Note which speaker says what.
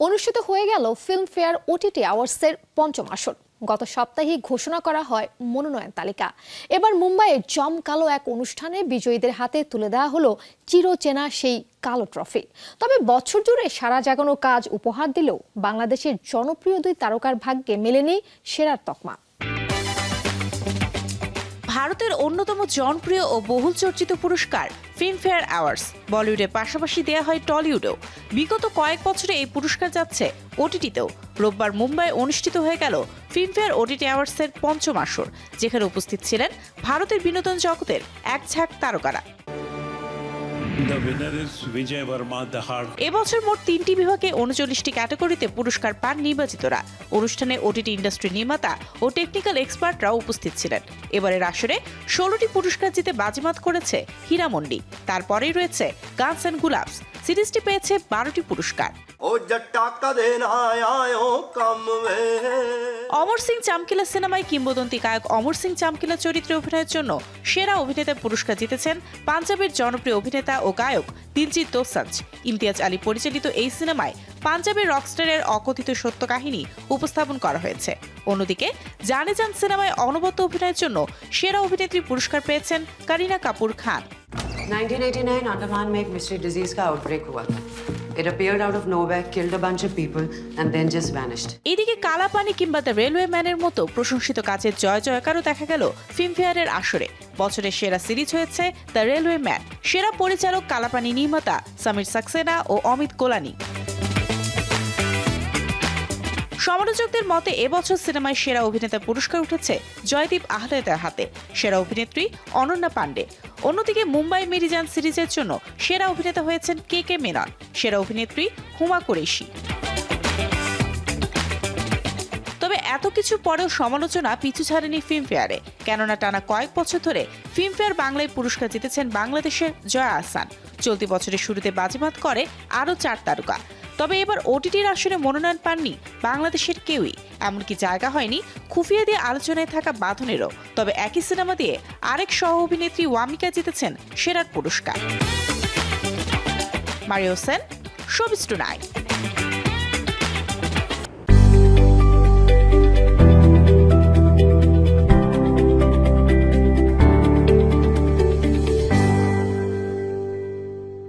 Speaker 1: অনুষ্ঠিত হয়ে গেল ফিল্মফেয়ার ওটিটি আওয়ার্সের পঞ্চম আসর। গত সপ্তাহে ঘোষণা করা হয় মনোনয়ন তালিকা। এবার মুম্বাইয়ে জমকালো এক অনুষ্ঠানে বিজয়ীদের হাতে তুলে দেওয়া হলো চিরচেনা সেই কালো ট্রফি। তবে বছর জুড়ে সারা জাগানো কাজ উপহার দিলেও বাংলাদেশের জনপ্রিয় দুই তারকার ভাগ্যে মেলেনি সেরার তকমা।
Speaker 2: ভারতের অন্যতম জনপ্রিয় ও বহুল চর্চিত পুরস্কার ফিল্মফেয়ার অ্যাওয়ার্ডস বলিউডের পাশাপাশি দেয়া হয় টলিউডেও। বিগত কয়েক বছরে এই পুরস্কার যাচ্ছে ওটিটিতেও। রোববার মুম্বাই অনুষ্ঠিত হয়ে গেল ফিল্মফেয়ার ওটিটি অ্যাওয়ার্ডসের পঞ্চম আসর, যেখানে উপস্থিত ছিলেন ভারতের বিনোদন জগতের এক ঝাঁক তারকারা। এবছর মোট তিনটি বিভাগে উনচল্লিশটি ক্যাটাগরিতে পুরস্কার পান নির্বাচিতরা। অনুষ্ঠানে ওটিটি ইন্ডাস্ট্রি নির্মাতা ও টেকনিক্যাল এক্সপার্টরা উপস্থিত ছিলেন। এবারের আসরে ষোলোটি পুরস্কার জিতে বাজিমাত করেছে হীরামন্ডি তারপরেই রয়েছে গানস অ্যান্ড গুলাবস সিরিজটি পেয়েছে বারোটি পুরস্কার। অমর সিং চামকিলা সিনেমায় কিংবদন্তি গায়ক অমর সিং চামকিলা চরিত্রে অভিনয়ের জন্য সেরা অভিনেতা পুরস্কার জিতেছেন পাঞ্জাবের জনপ্রিয় অভিনেতা ও গায়ক দিলজিৎ দোসাঞ্জ। ইমতিয়াজ আলী পরিচালিত এই সিনেমায় পাঞ্জাবের রকস্টারের অকথিত সত্য কাহিনী উপস্থাপন করা হয়েছে। অন্যদিকে জানে যান সিনেমায় অনবদ্য অভিনয়ের জন্য সেরা অভিনেত্রী পুরস্কার পেয়েছেন কারিনা কাপুর খান।
Speaker 3: 1989 अंडमान में एक मिस्ट्री डिजीज का outbreak it appeared out of nowhere, killed a bunch of people, and then just vanished.
Speaker 2: এদিকে কালাপানি কিংবা দ্য রেলওয়ে ম্যানের মতো প্রশংসিত কাজের জয় জয়কারও দেখা গেল ফিল্মফেয়ারের আসরে। বছরের সেরা সিরিজ হয়েছে দ্য রেলওয়ে ম্যান সেরা পরিচালক কালাপানি নির্মাতা সামির সাক্সেনা ও অমিত কোলানি সমালোচকদের মতে এবছর সিনেমায় সেরা অভিনেতা পুরস্কার উঠেছে জয়দীপ আহলেদার হাতে। সেরা অভিনেত্রী অনন্যা পাণ্ডে অন্যদিকে মুম্বাই মেরিজান সিরিজের জন্য সেরা অভিনেতা হয়েছেন কে কে মেনন। সেরা অভিনেত্রী হুমা কুরেশি। তবে এত কিছু পরেও সমালোচনা পিছু ছাড়েনি ফিল্মফেয়ারে। কেননা টানা কয়েক বছর ধরে ফিল্মফেয়ার বাংলায় পুরস্কার জিতেছেন বাংলাদেশের জয়া আহসান। চলতি বছরের শুরুতে বাজিমাত করে আরও চার তারকা। তবে এবার ওটিটির আসনে মনোনয়ন পাননি বাংলাদেশের কেউই। এমনকি জায়গা হয়নি খুফিয়া দিয়ে আলোচনায় থাকা বাঁধনেরও। তবে একই সিনেমা দিয়ে আরেক সহ অভিনেত্রী ওয়ামিকা জিতেছেন সেরার পুরস্কার। Mario Sen showbiz tonight